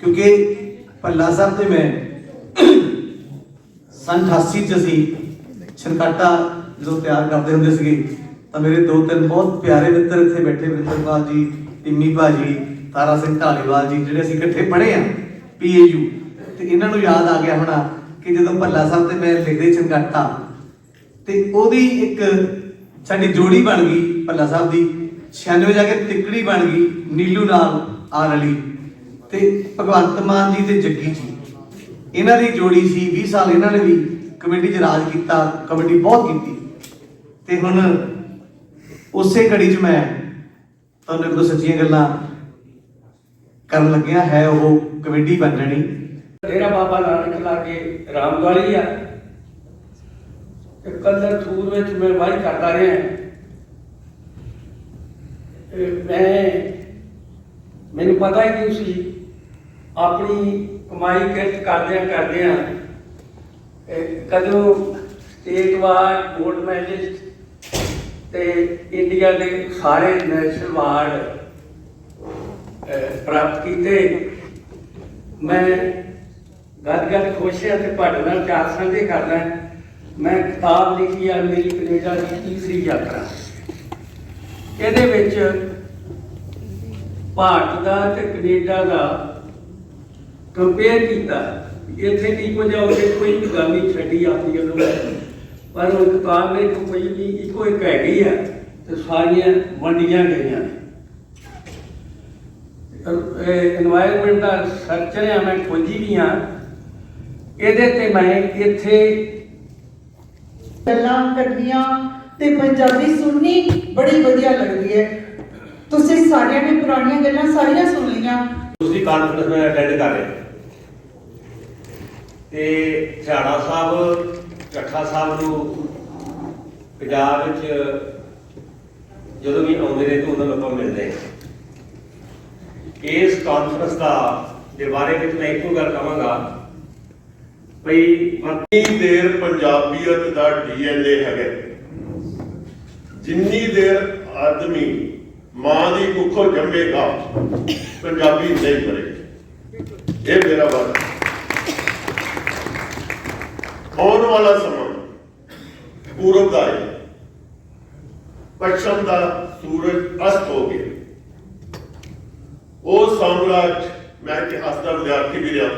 ਕਿਉਂਕਿ ਭੱਲਾ ਸਾਹਿਬ ਤੇ ਮੈਂ ਸੰਨ 88 ਚ ਅਸੀਂ ਛਨਕਾਟਾ ਜਦੋਂ ਤਿਆਰ ਕਰਦੇ ਹੁੰਦੇ ਸੀਗੇ, ਤਾਂ ਮੇਰੇ ਦੋ ਤਿੰਨ ਬਹੁਤ ਪਿਆਰੇ ਮਿੱਤਰ ਇੱਥੇ ਬੈਠੇ, ਵਰਿੰਦਰਪਾਲ ਜੀ ਟਿੰਮੀ ਭਾਜੀ, ਤਾਰਾ ਸਿੰਘ ਢਾਲੀਵਾਲ ਜੀ, ਜਿਹੜੇ ਅਸੀਂ ਇਕੱਠੇ ਪੜ੍ਹੇ ਆ ਪੀਏਯੂ ਤੇ ਇਹਨਾਂ ਨੂੰ ਯਾਦ ਆ ਗਿਆ ਹੋਣਾ ਕਿ ਜਦੋਂ ਭੱਲਾ ਸਾਹਿਬ ਤੇ ਮੈਂ ਲਿਖਦੇ ਛਨਕਾਟਾ ਤੇ ਉਹਦੀ ਇੱਕ ਸਾਡੀ ਜੋੜੀ ਬਣ ਗਈ ਭੱਲਾ ਸਾਹਿਬ ਦੀ 96 ਜਾ ਕੇ ਤਿੱਕੜੀ ਬਣ ਗਈ ਨੀਲੂ ਨਾਲ ਆ ਰਲੀ ਤੇ ਭਗਵੰਤ ਮਾਨ ਜੀ ਤੇ ਜੱਗੀ ਜੀ। ਇਹਨਾਂ ਦੀ ਜੋੜੀ ਸੀ 20 ਸਾਲ ਇਹਨਾਂ ਨੇ ਵੀ ਕਮੇਟੀ 'ਚ ਰਾਜ ਕੀਤਾ ਕਮੇਟੀ ਬਹੁਤ ਕੀਤੀ। ਤੇ ਹੁਣ ਉਸੇ ਘੜੀ 'ਚ ਮੈਂ ਤੁਹਾਨੂੰ ਇੱਕ ਦੋ ਸੱਚੀਆਂ ਗੱਲਾਂ ਕਰਨ ਲੱਗਿਆ, ਹੈ ਉਹ ਕਮੇਟੀ ਬਣ ਜਾਣੀ। ਡੇਰਾ ਬਾਬਾ ਨਾਨਕ ਲਾਗੇ ਰਾਮਗਾਲੀ ਆ ਤੇ ਕੰਦਰ ਥੂਰ ਵਿੱਚ ਮੈਂ ਵਾਹੀ ਕਰਦਾ ਰਿਹਾ। ਮੈਂ, ਮੈਨੂੰ ਪਤਾ ਹੀ ਨਹੀਂ ਸੀ? ਆਪਣੀ ਕਮਾਈ ਕਿਰਤ ਕਰਦਿਆਂ ਕਰਦਿਆਂ ਕਦੋਂ ਸਟੇਟ ਵਾਰ ਗੋਲਡ ਮੈਡਲਿਸਟ ਤੇ ਇੰਡੀਆ ਦੇ ਸਾਰੇ ਨੈਸ਼ਨਲ ਅਵਾਰਡ ਪ੍ਰਾਪਤ ਕੀਤੇ। ਮੈਂ ਗੱਲ ਗੱਲ ਖੁਸ਼ ਹਾਂ ਤੇ ਤੁਹਾਡੇ ਨਾਲ ਚਾਰ ਸਾਂਝੇ ਕਰਦਾ। ਮੈਂ ਕਿਤਾਬ ਲਿਖੀ ਆ, ਮੇਰੀ ਕੈਨੇਡਾ ਦੀ ਤੀਸਰੀ ਯਾਤਰਾ। ਇਹਦੇ ਵਿੱਚ ਭਾਰਤ ਦਾ ਤੇ ਕੈਨੇਡਾ ਦਾ ਕੰਪੇਅਰ ਕੀਤਾ। ਇੱਥੇ ਕੀ ਕੁਝ ਆ ਉਹਦੇ ਕੋਈ ਵੀ ਗੱਲ ਨਹੀਂ ਛੱਡੀ ਆਪਣੀ ਪਰ ਉਹ ਕਿਤਾਬ ਵਿੱਚ ਕੋਈ ਵੀ, ਇੱਕੋ ਇੱਕ ਹੈ ਗਈ ਹੈ ਤੇ ਸਾਰੀਆਂ ਵੰਡੀਆਂ ਗਈਆਂ ਨੇ। এনवायरमेंट ਦਾ ਸਰਚਰ ਆ ਮੈਂ ਖੋਜੀ ਵੀ ਆ। ਇਹਦੇ ਤੇ ਮੈਂ ਇੱਥੇ ਗੱਲਾਂ ਕਰਨੀਆਂ ਤੇ ਪੰਜਾਬੀ ਸੁਣਨੀ ਬੜੀ ਵਧੀਆ ਲੱਗਦੀ ਹੈ। ਤੁਸੀਂ ਸਾਰਿਆਂ ਨੇ ਪੁਰਾਣੀਆਂ ਗੱਲਾਂ ਸਾਰੀਆਂ ਸੁਣ ਲਈਆਂ। ਤੁਸੀਂ ਕਾਨਫਰੰਸ ਮੈਂ ਅਟੈਂਡ ਕਰ ਰਹੇ ਤੇ ਝਾੜਾ ਸਾਹਿਬ ਚੱਠਾ ਸਾਹਿਬ ਨੂੰ ਪੰਜਾਬ ਵਿੱਚ ਜਦੋਂ ਵੀ ਆਉਂਦੇ ਨੇ ਤਾਂ ਉਹਨਾਂ ਨੂੰ ਆਪਾਂ ਮਿਲਦੇ ਹਾਂ। ਇਸ ਕਾਨਫਰੰਸ ਦਾ ਦੇ ਬਾਰੇ ਵਿੱਚ ਮੈਂ ਇੱਕੋ ਗੱਲ ਕਹਾਂਗਾ। ਭਈ ਮਨ- ਦੇਰ ਪੰਜਾਬੀਅਤ ਦਾ ਡੀਐਨਏ ਹੈਗਾ। ਜਿੰਨੀ ਦੇਰ ਆਦਮੀ ਮਾਂ ਦੀ ਕੁੱਖੋਂ ਜੰਮੇਗਾ, ਪੰਜਾਬੀ ਨਹੀਂ ਮਰੇਗਾ। ਇਹ ਮੇਰਾ ਵਾਅਦਾ ਆਉਣ ਵਾਲਾ ਸਮਾਂ ਪੂਰਬ ਦਾ ਹੈ। ਪੱਛਮ ਦਾ ਸੂਰਜ ਅਸਤ ਹੋ ਗਿਆ। ਉਹ ਸਾਮਰਾਜ, ਮੈਂ ਇਤਿਹਾਸ ਦਾ ਵਿਦਿਆਰਥੀ ਵੀ ਰਿਹਾ।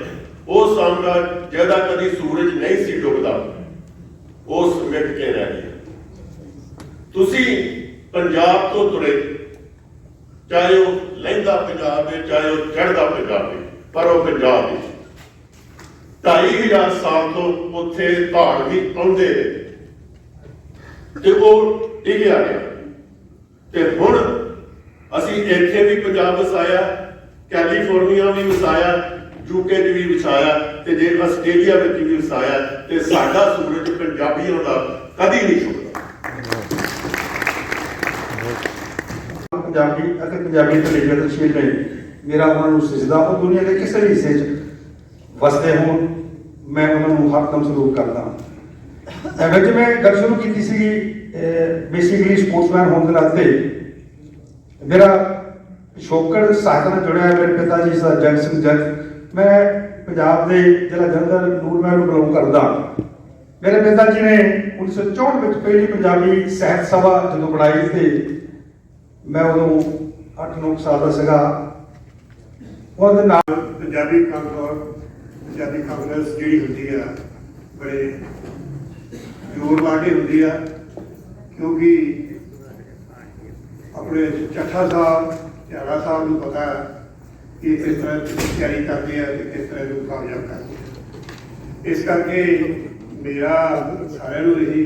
ਉਹ ਸਾਮਰਾਜ ਜਿਹੜਾ ਕਦੀ ਸੂਰਜ ਨਹੀਂ ਸੀ ਡੁੱਬਦਾ, ਉਹ ਸਮਿਟ ਕੇ ਰਹਿ ਗਿਆ। ਤੁਸੀਂ ਪੰਜਾਬ ਤੋਂ ਤੁਰੇ, ਚਾਹੇ ਉਹ ਲਹਿੰਦਾ ਪੰਜਾਬ ਹੈ ਚਾਹੇ ਉਹ ਚੜ੍ਹਦਾ ਪੰਜਾਬ ਹੈ ਪਰ ਉਹ ਪੰਜਾਬ ਹੈ ਢਾਈ ਸਾਲ ਤੋਂ ਉੱਥੇ ਪਹਾੜ ਵੀ ਆਉਂਦੇ ਰਹੇ ਤੇ ਉਹ ਟਿਕਿਆ ਗਿਆ। ਤੇ ਹੁਣ ਅਸੀਂ ਇੱਥੇ ਵੀ ਪੰਜਾਬ ਵਸਾਇਆ, ਕੈਲੀਫੋਰਨੀਆ ਵੀ ਵਸਾਇਆ ਯੂਕੇ 'ਚ ਵੀ ਵਸਾਇਆ ਤੇ ਜੇ ਆਸਟ੍ਰੇਲੀਆ ਵਿੱਚ ਵੀ ਵਸਾਇਆ ਤੇ ਸਾਡਾ ਸੂਰਜ ਪੰਜਾਬੀਆਂ ਦਾ ਕਦੀ ਨਹੀਂ ਛੁਪਦਾ ਪੰਜਾਬੀ ਅਤੇ ਪੰਜਾਬੀ ਤੇ ਲਈ ਮੇਰਾ ਉਹਨਾਂ ਨੂੰ ਸਜਦਾ ਉਹ ਦੁਨੀਆ ਦੇ ਕਿਸੇ ਵੀ ਹਿੱਸੇ 'ਚ ਵਸਦੇ ਹੋਣ, ਮੈਂ ਉਹਨਾਂ ਨੂੰ ਹਰਦਮ ਸਲੂਕ ਕਰਦਾ ਹਾਂ। ਵਿੱਚ ਮੈਂ ਗੱਲ ਸ਼ੁਰੂ ਕੀਤੀ ਸੀ ਬੇਸਿਕਲੀ ਸਪੋਰਟਸਮੈਨ ਹੋਣ ਦੇ ਨਾਤੇ ਮੇਰਾ ਸ਼ੋਕਰ ਸਾਹਿਤ ਨਾਲ ਜੁੜਿਆ ਮੇਰੇ ਪਿਤਾ ਜੀ, ਸਰ ਜਗ ਸਿੰਘ ਜਗ ਮੈਂ ਪੰਜਾਬ ਦੇ ਜ਼ਿਲ੍ਹਾ ਜਲੰਧਰ ਨੂਰਮਹਿਲ ਨੂੰ ਬਿਲੋਂਗ ਕਰਦਾ। ਮੇਰੇ ਪਿਤਾ ਜੀ ਨੇ 1964 ਵਿੱਚ ਪਹਿਲੀ ਪੰਜਾਬੀ ਸਾਹਿਤ ਸਭਾ ਜਦੋਂ ਬਣਾਈ ਤੇ ਮੈਂ ਉਦੋਂ 8-9 ਸਾਲ ਦਾ ਸੀਗਾ। ਉਹਦੇ ਨਾਲ ਪੰਜਾਬੀ ਕਾਂਗਰਸ ਪੰਜਾਬੀ ਕਾਂਗਰਸ ਜਿਹੜੀ ਹੁੰਦੀ ਆ, ਬੜੇ ਜ਼ੋਰ ਲਾ ਹੁੰਦੀ ਆ, ਕਿਉਂਕਿ ਆਪਣੇ ਚੱਠਾ ਸਾਹਿਬ ਧਿਆੜਾ ਸਾਹਿਬ ਨੂੰ ਪਤਾ ਹੈ ਕਿ ਕਿਸ ਤਰ੍ਹਾਂ ਤਿਆਰੀ ਕਰਦੇ ਆ ਤੇ ਕਿਸ ਤਰ੍ਹਾਂ ਨੂੰ ਕਾਮਯਾਬ ਕਰਦੇ ਆ। ਇਸ ਕਰਕੇ ਮੇਰਾ ਸਾਰਿਆਂ ਨੂੰ ਇਹੀ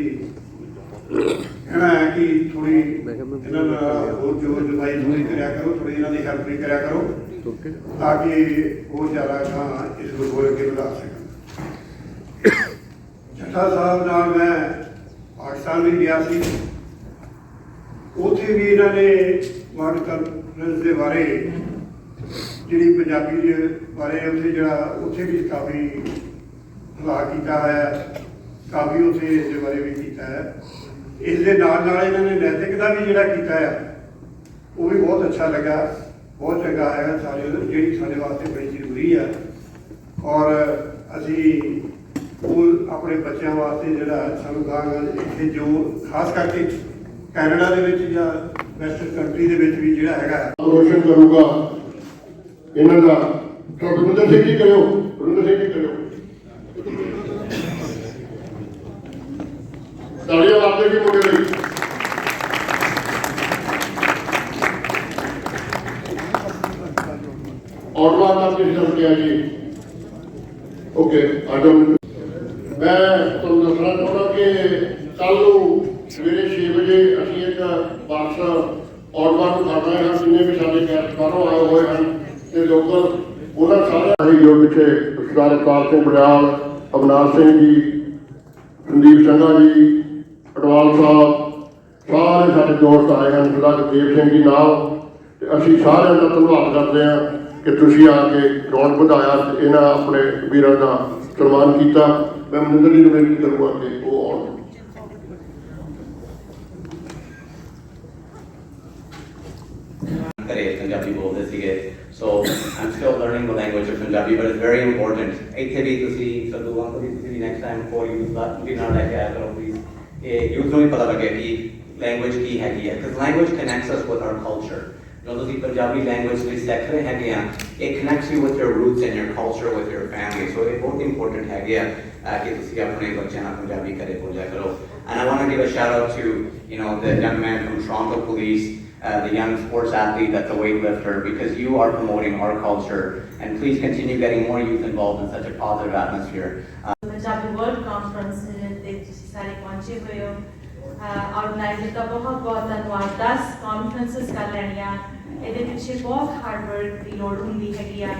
ਕਹਿਣਾ ਹੈ ਕਿ ਥੋੜੀ ਇਹਨਾਂ ਦਾ ਹੋਰ ਜੋਰ ਜਮਾਈ ਨਹੀਂ ਕਰਿਆ ਕਰੋ ਥੋੜੀ ਇਹਨਾਂ ਦੀ ਹੈਲਪ ਵੀ ਕਰਿਆ ਕਰੋ, ਤਾਂ ਕਿ ਉਹ ਜ਼ਿਆਦਾ ਗਾਂ ਇਸ ਨੂੰ ਹੋਰ ਅੱਗੇ ਵਧਾ ਸਕਣ। ਜੱਟਾ ਸਾਹਿਬ ਨਾਲ ਮੈਂ ਪਾਕਿਸਤਾਨ ਵੀ ਗਿਆ ਸੀ। ਉੱਥੇ ਵੀ ਇਹਨਾਂ ਨੇ ਵਰਲਡ ਕਾਨਫਰੰਸ ਦੇ ਬਾਰੇ ਜਿਹੜੀ ਪੰਜਾਬੀ ਦੇ ਬਾਰੇ ਉੱਥੇ ਜਿਹੜਾ, ਉੱਥੇ ਵੀ ਕਾਫੀ ਹਲਾ ਕੀਤਾ ਹੋਇਆ ਕਾਫੀ ਉੱਥੇ ਇਸ ਦੇ ਬਾਰੇ ਵੀ ਕੀਤਾ ਹੈ। ਇਸ ਦੇ ਨਾਲ ਨਾਲ ਇਹਨਾਂ ਨੇ ਨੈਤਿਕ ਦਾ ਵੀ ਜਿਹੜਾ ਕੀਤਾ ਆ ਉਹ ਵੀ ਬਹੁਤ ਅੱਛਾ ਲੱਗਾ, ਬਹੁਤ ਚੰਗਾ ਹੈ ਸਾਡੇ ਜਿਹੜੀ ਸਾਡੇ ਵਾਸਤੇ ਬੜੀ ਜ਼ਰੂਰੀ ਆ ਔਰ ਅਸੀਂ ਉਹ ਆਪਣੇ ਬੱਚਿਆਂ ਵਾਸਤੇ ਜਿਹੜਾ ਸਾਨੂੰ ਗਾਂ ਇੱਥੇ ਜੋ, ਖਾਸ ਕਰਕੇ ਕੈਨੇਡਾ ਦੇ ਵਿੱਚ ਜਾਂ ਵੈਸਟਰਨ ਕੰਟਰੀ ਦੇ ਵਿੱਚ ਵੀ ਜਿਹੜਾ ਹੈਗਾ ਰੋਸ਼ਨ ਕਰੂਗਾ। ਇਹਨਾਂ ਦਾ ਰਵਿੰਦਰ ਸਿੰਘ ਜੀ ਕਰਿਓ, ਰਵਿੰਦਰ ਸਿੰਘ ਜੀ ਕਰਿਓ। ਤਾੜੀਆਂ ਲਾਉਂਦੇ ਜੀ ਮੁੰਡੇ ਲਈ। ਔਰਵਾਂ ਦਾ ਕਿਸ ਤਰ੍ਹਾਂ ਜੀ ਓਕੇ ਆਜੋ ਮੈਂ ਤੁਹਾਨੂੰ ਦੱਸਣਾ ਚਾਹੁੰਦਾ ਕਿ ਕੱਲ ਨੂੰ ਸਵੇਰੇ 6 ਵਜੇ ਅਸੀਂ ਇੱਕ ਬੱਸ ਔਰਵਾਂ ਨੂੰ ਖੜਨਾ ਹੈ ਜਿੰਨੇ ਵੀ ਸਾਡੇ ਗੈਸਟ ਬਾਹਰੋਂ ਆਏ ਹੋਏ ਹਨ ਤੇ ਲੋਕਲ ਉਹਨਾਂ ਸਾਰਿਆਂ ਹੀ ਜੋ ਪਿੱਛੇ ਸਰਦਾਰ ਸਿੰਘ ਬੜਿਆਲ ਅਵਨਾਸ਼ ਸਿੰਘ ਜੀ, ਸੰਦੀਪ ਸੰਘਾ ਜੀ ਅਡਵਾਲ ਸਾਹਿਬ, ਸਾਰੇ ਸਾਡੇ ਦੋਸਤ ਆਏ ਹਨ ਸਰਦਾਰ ਗੁਰਦੇਵ ਸਿੰਘ ਜੀ ਨਾਲ। ਤੇ ਅਸੀਂ ਸਾਰਿਆਂ ਦਾ ਧੰਨਵਾਦ ਕਰਦੇ ਹਾਂ ਕਿ ਤੁਸੀਂ ਆ ਕੇ ਰੌਣਕ ਵਧਾਇਆ ਤੇ ਇਹਨਾਂ ਆਪਣੇ ਵੀਰਾਂ ਦਾ ਸਨਮਾਨ ਕੀਤਾ। ਮੈਂ ਮਨਿੰਦਰ ਜੀ ਨੂੰ ਬੇਨਤੀ ਕਰੂੰਗਾ ਕਿ ਉਹ ਆਉਣ। ਘਰੇ ਪੰਜਾਬੀ ਬੋਲਦੇ ਸੀਗੇ so am still learning the language of Punjabi but it's very important ਇੱਥੇ ਵੀ ਤੁਸੀਂ ਸਦੂ ਅੰਕਲ ਜੀ ਤੁਸੀਂ ਨੈਕਸਟ ਟਾਈਮ ਫੋਰ ਯੂਜ਼ ਦਾ ਵੀ ਨਾਲ ਲੈ ਕੇ ਆਇਆ ਕਰੋ ਪਲੀਜ਼ ਇਹ ਯੂਥ ਨੂੰ ਵੀ ਪਤਾ ਲੱਗੇ ਕਿ ਲੈਂਗੁਏਜ ਕੀ ਹੈਗੀ ਹੈ because language connects us with our culture ਜਦੋਂ ਤੁਸੀਂ ਪੰਜਾਬੀ ਲੈਂਗੁਏਜ ਲਈ ਸਿੱਖ ਰਹੇ ਹੈਗੇ ਆ it connects you with your roots and your culture with your family. So ਇਹ ਬਹੁਤ ਇੰਪੋਰਟੈਂਟ ਹੈਗੇ ਆ ਅਹ, ਕਿ ਤੁਸੀਂ ਆਪਣੇ ਬੱਚਿਆਂ ਨਾਲ ਪੰਜਾਬੀ ਘਰੇ ਬੋਲਿਆ ਕਰੋ and I want to give a shout out to you know the young man from Toronto Police. uh, the young sports athlete that's a weightlifter because you are promoting our culture and please continue getting more youth involved in such a positive atmosphere Uh, Punjabi world conference ਤੇ ਤੁਸੀਂ ਸਾਰੇ ਪਹੁੰਚੇ ਹੋਏ ਹੋ organiser ਦਾ ਬਹੁਤ ਬਹੁਤ ਧੰਨਵਾਦ 10 conferences ਕਰ ਲੈਣੀਆਂ ਇਹਦੇ ਪਿੱਛੇ ਬਹੁਤ ਹਾਰਡ ਵਰਕ ਦੀ ਲੋੜ ਹੁੰਦੀ ਹੈਗੀ ਆ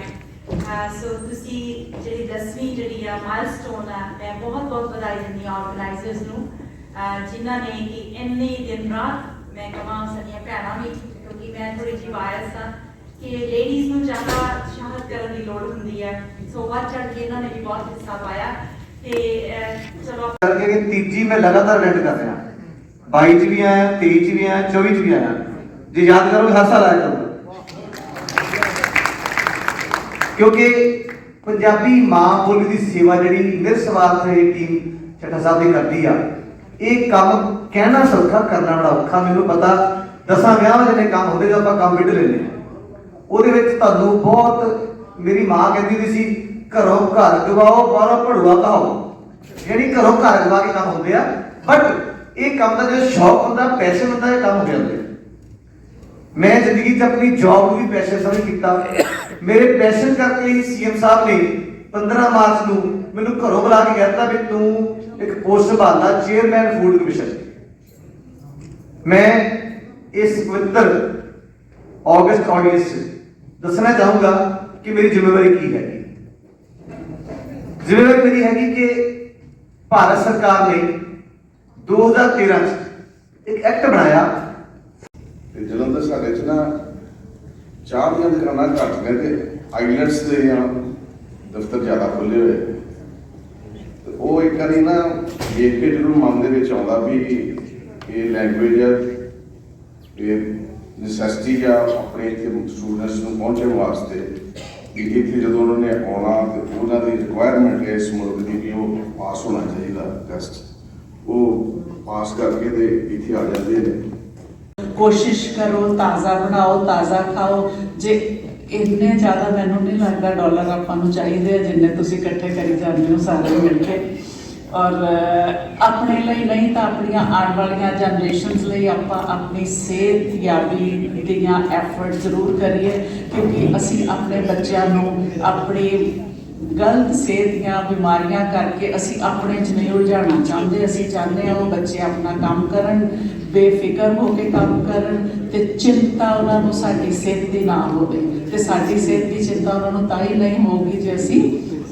ਸੋ ਤੁਸੀਂ ਜਿਹੜੀ 10ਵੀਂ ਜਿਹੜੀ ਆ ਮਾਈਲਸਟੋਨ ਆ ਮੈਂ ਬਹੁਤ ਬਹੁਤ ਵਧਾਈ ਦਿੰਦੀ ਆ ਆਰਗੇਨਾਈਜ਼ਰਸ ਨੂੰ ਅਹ, ਜਿਨ੍ਹਾਂ ਨੇ ਕਿ ਇੰਨੇ ਦਿਨ ਰਾਤ ਮੈਂ ਕਹਾਂ ਸਾਡੀਆਂ ਭੈਣਾਂ ਵੀ ਕਿਉਂਕਿ ਮੈਂ ਥੋੜੀ ਜਿਹੀ ਬਾਇਸ ਆ ਕਿ ਲੇਡੀਜ਼ ਨੂੰ ਜ਼ਿਆਦਾ ਸ਼ਾਹਤ ਕਰਨ ਦੀ ਲੋੜ ਹੁੰਦੀ ਹੈ। ਸੋ ਵੱਧ ਚੜ ਕੇ ਇਹਨਾਂ ਨੇ ਵੀ ਬਹੁਤ ਹਿੱਸਾ ਪਾਇਆ ਤੇ ਚਲੋ ਕਰਕੇ ਤੀਜੀ ਮੈਂ ਲਗਾਤਾਰ ਅਟੈਂਡ ਕਰ ਰਿਹਾ। 22 ਚ ਵੀ ਆਇਆ 23 ਚ ਵੀ ਆਇਆ 24 ਚ ਵੀ ਆਇਆ। ਜੇ ਯਾਦ ਕਰੋ, ਹਰ ਸਾਲ ਆਇਆ ਕਰੂੰਗਾ। ਕਿਉਂਕਿ ਪੰਜਾਬੀ ਮਾਂ ਬੋਲੀ ਦੀ ਸੇਵਾ ਜਿਹੜੀ ਨਿਰਸਵਾਰਥ ਇਹ ਟੀਮ ਚੱਠਾ ਸਾਹਿਬ ਦੀ ਕਰਦੀ ਆ, ਇਹ ਕੰਮ ਕਹਿਣਾ ਸੌਖਾ, ਕਰਨਾ ਬੜਾ ਔਖਾ, ਮੈਨੂੰ ਪਤਾ ਦਸਾਂ ਵਿਆਹ ਜਿਹਨੇ ਕੰਮ ਹੁੰਦੇ, ਜਦੋਂ ਆਪਾਂ ਕੰਮ ਵਿੱਢ ਲੈਂਦੇ ਆ ਉਹਦੇ ਵਿੱਚ ਤੁਹਾਨੂੰ ਬਹੁਤ, ਮੇਰੀ ਮਾਂ ਕਹਿੰਦੀ ਹੁੰਦੀ ਸੀ, ਘਰੋਂ ਘਰ ਗਵਾਓ, ਬਾਹਰੋਂ ਭੜੂਆ ਕਹਾਓ ਜਿਹੜੀ ਘਰੋਂ ਘਰ ਗਵਾ ਕੇ ਕੰਮ ਹੁੰਦੇ ਆ ਬਟ ਇਹ ਕੰਮ ਦਾ ਜਿਹੜਾ ਸ਼ੌਕ ਹੁੰਦਾ ਪੈਸ਼ਨ ਹੁੰਦਾ, ਇਹ ਕੰਮ ਹੋ ਜਾਂਦੇ। ਮੈਂ ਜ਼ਿੰਦਗੀ 'ਚ ਆਪਣੀ ਜੌਬ ਨੂੰ ਵੀ ਪੈਸ਼ਨ ਸਮਝ ਕੀਤਾ। ਮੇਰੇ ਪੈਸ਼ਨ ਕਰਕੇ ਹੀ ਸੀਐਮ ਸਾਹਿਬ ਨੇ 15 ਮਾਰਚ ਨੂੰ ਮੈਨੂੰ ਘਰੋਂ ਬੁਲਾ ਕੇ ਕਹਿਤਾ ਵੀ ਤੂੰ ਇੱਕ ਪੋਸਟ ਸੰਭਾਲਣਾ ਚੇਅਰਮੈਨ ਫੂਡ ਕਮਿਸ਼ਨ ਮੈਂ ਇਸ ਪਵਿੱਤਰ ਅਗਸਤ ਆਡੀਅנס ਦੱਸਣਾ ਚਾਹੂੰਗਾ ਕਿ ਮੇਰੀ ਜ਼ਿੰਮੇਵਾਰੀ ਕੀ ਹੈ ਜ਼ਿੰਮੇਵਾਰੀ ਮੇਰੀ ਹੈਗੀ ਕਿ ਭਾਰਤ ਸਰਕਾਰ ਨੇ 2013 ਚ ਇੱਕ ਐਕਟ ਬਣਾਇਆ। ਤੇ ਜਲੰਧਰ ਸਾਡੇ ਚ ਨਾ ਚਾਹ ਦੀਆਂ ਦੁਕਾਨਾਂ ਘੱਟ ਨੇ ਤੇ ਆਈਲੈਟਸ ਦੇ ਜਾਂ ਦਫ਼ਤਰ ਜ਼ਿਆਦਾ ਖੁੱਲੇ ਹੋਏ। ਤੇ ਉਹ ਇੱਕ ਵਾਰੀ ਨਾ ਦੇਖ ਕੇ ਜਦੋਂ ਮਨ ਦੇ ਵਿੱਚ ਆਉਂਦਾ ਵੀ ਇਹ ਲੈਂਗੁਏਜ ਹੈ ਇਹ ਨੈਸੈਸਿਟੀ ਆ ਆਪਣੇ ਇੱਥੇ ਸਟੂਡੈਂਟਸ ਨੂੰ ਪਹੁੰਚਣ ਵਾਸਤੇ ਵੀ ਇੱਥੇ ਜਦੋਂ ਉਹਨਾਂ ਨੇ ਆਉਣਾ ਤੇ ਉਹਨਾਂ ਦੀ ਰਿਕੁਆਇਰਮੈਂਟ ਹੈ ਇਸ ਮੁਲਕ ਦੀ ਵੀ ਉਹ ਪਾਸ ਹੋਣਾ ਚਾਹੀਦਾ ਟੈਸਟ ਉਹ ਪਾਸ ਕਰਕੇ ਤੇ ਇੱਥੇ ਆ ਜਾਂਦੇ ਨੇ। ਕੋਸ਼ਿਸ਼ ਕਰੋ, ਤਾਜ਼ਾ ਬਣਾਓ, ਤਾਜ਼ਾ ਖਾਓ। ਜੇ ਇੰਨੇ ਜ਼ਿਆਦਾ ਮੈਨੂੰ ਨਹੀਂ ਲੱਗਦਾ ਡਾਲਰ ਆਪਾਂ ਨੂੰ ਚਾਹੀਦੇ ਆ, ਜਿੰਨੇ ਤੁਸੀਂ ਇਕੱਠੇ ਕਰੀ ਜਾਂਦੇ ਹੋ ਸਾਰੇ ਮਿਲ ਕੇ। ਔਰ ਆਪਣੇ ਲਈ ਨਹੀਂ ਤਾਂ ਆਪਣੀਆਂ ਆਉਣ ਵਾਲੀਆਂ ਜਨਰੇਸ਼ਨਸ ਲਈ ਆਪਾਂ ਆਪਣੀ ਸਿਹਤ ਯਾਬੀ ਦੀਆਂ ਐਫਰਟ ਜ਼ਰੂਰ ਕਰੀਏ, ਕਿਉਂਕਿ ਅਸੀਂ ਆਪਣੇ ਬੱਚਿਆਂ ਨੂੰ ਆਪਣੀ ਗਲਤ ਸਿਹਤ ਦੀਆਂ ਬਿਮਾਰੀਆਂ ਕਰਕੇ ਅਸੀਂ ਆਪਣੇ ਚ ਨਹੀਂ ਉਲਝਾਉਣਾ ਚਾਹੁੰਦੇ। ਅਸੀਂ ਚਾਹੁੰਦੇ ਹਾਂ ਉਹ ਬੱਚੇ ਆਪਣਾ ਕੰਮ ਕਰਨ, ਬੇਫਿਕਰ ਹੋ ਕੇ ਕੰਮ ਕਰਨ ਤੇ ਚਿੰਤਾ ਉਹਨਾਂ ਨੂੰ ਸਾਡੀ ਸਿਹਤ ਦੀ ਨਾ ਹੋਵੇ। ਤੇ ਸਾਡੀ ਸਿਹਤ ਦੀ ਚਿੰਤਾ ਉਹਨਾਂ ਨੂੰ ਤਾਂ ਹੀ ਨਹੀਂ ਹੋਊਗੀ ਜੇ ਅਸੀਂ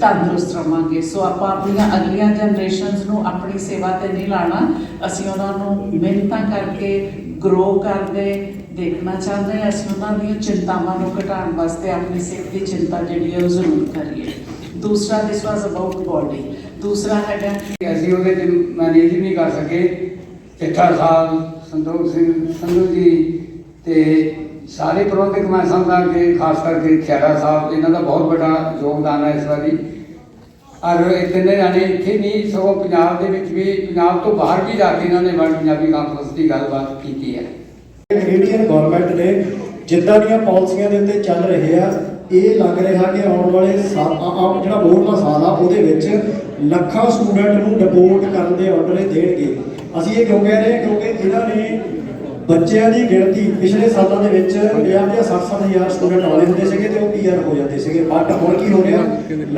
ਤੰਦਰੁਸਤ ਰਵਾਂਗੇ। ਸੋ ਆਪਾਂ ਆਪਣੀਆਂ ਅਗਲੀਆਂ ਜਨਰੇਸ਼ਨਸ ਨੂੰ ਆਪਣੀ ਸੇਵਾ ਤੇ ਨਹੀਂ ਲਾਣਾ। ਅਸੀਂ ਉਹਨਾਂ ਨੂੰ ਮਿਹਨਤਾਂ ਕਰਕੇ ਗਰੋ ਕਰਦੇ, ਦੇਖਣਾ ਚਾਹੁੰਦੇ ਹਾਂ। ਅਸੀਂ ਉਹਨਾਂ ਦੀਆਂ ਚਿੰਤਾਵਾਂ ਨੂੰ ਘਟਾਉਣ ਵਾਸਤੇ ਆਪਣੀ ਸਿਹਤ ਦੀ ਚਿੰਤਾ ਜਿਹੜੀ ਹੈ ਉਹ ਜ਼ਰੂਰ ਕਰੀਏ। ਦੂਸਰਾ ਦਿਸ ਵਾਸ ਅਬਾਊਟ ਬਾਡੀ ਦੂਸਰਾ ਹੈਗਾ ਅਸੀਂ ਉਹਦੇ ਚ ਮੈਨੇਜ ਨਹੀਂ ਕਰ ਸਕੇ ਚਿੱਠਾ ਸਾਹਿਬ, ਸੰਤੋਖ ਸਿੰਘ, ਸੰਧੂ ਜੀ ਤੇ ਸਾਰੇ ਪ੍ਰਬੰਧਕ ਮੈਂ ਸਮਝਦਾ ਕਿ ਖਾਸ ਕਰਕੇ ਖਿਆੜਾ ਸਾਹਿਬ। ਇਹਨਾਂ ਦਾ ਬਹੁਤ ਵੱਡਾ ਯੋਗਦਾਨ ਹੈ ਇਸ ਵਾਰੀ। ਔਰ ਇਹ ਤਿੰਨੇ ਜਾਣੇ ਇੱਥੇ ਨਹੀਂ ਸਗੋਂ ਪੰਜਾਬ ਦੇ ਵਿੱਚ ਵੀ, ਪੰਜਾਬ ਤੋਂ ਬਾਹਰ ਵੀ ਜਾ ਕੇ ਇਹਨਾਂ ਨੇ ਵਰਲਡ ਪੰਜਾਬੀ ਕਾਨਫਰੰਸ ਦੀ ਗੱਲਬਾਤ ਕੀਤੀ ਹੈ। ਕੈਨੇਡੀਅਨ ਗਵਰਨਮੈਂਟ ਨੇ ਜਿੱਦਾਂ ਦੀਆਂ ਪਾਲਿਸੀਆਂ ਦੇ ਉੱਤੇ ਚੱਲ ਰਹੇ ਆ, ਇਹ ਲੱਗ ਰਿਹਾ ਕਿ ਆਉਣ ਵਾਲੇ ਸਾਲ, ਆ- ਜਿਹੜਾ ਵੋਟ ਸਾਲ ਆ, ਉਹਦੇ ਵਿੱਚ ਲੱਖਾਂ ਸਟੂਡੈਂਟ ਨੂੰ ਡਿਪੋਰਟ ਕਰਨ ਦੇ ਆਰਡਰ ਦੇਣਗੇ। ਅਸੀਂ ਇਹ ਕਿਉਂ ਕਹਿ ਰਹੇ ਹਾਂ? ਕਿਉਂਕਿ ਇਹਨਾਂ ਨੇ ਬੱਚਿਆਂ ਦੀ ਗਿਣਤੀ ਪਿਛਲੇ ਸਾਲਾਂ ਦੇ ਵਿੱਚ 50 ਜਾਂ 60 ਹਜ਼ਾਰ ਸਟੂਡੈਂਟ ਆਉਂਦੇ ਹੁੰਦੇ ਸੀਗੇ ਤੇ ਉਹ ਪੀਆਰ ਹੋ ਜਾਂਦੇ ਸੀਗੇ। ਬਟ ਹੁਣ ਕੀ ਹੋ ਰਿਹਾ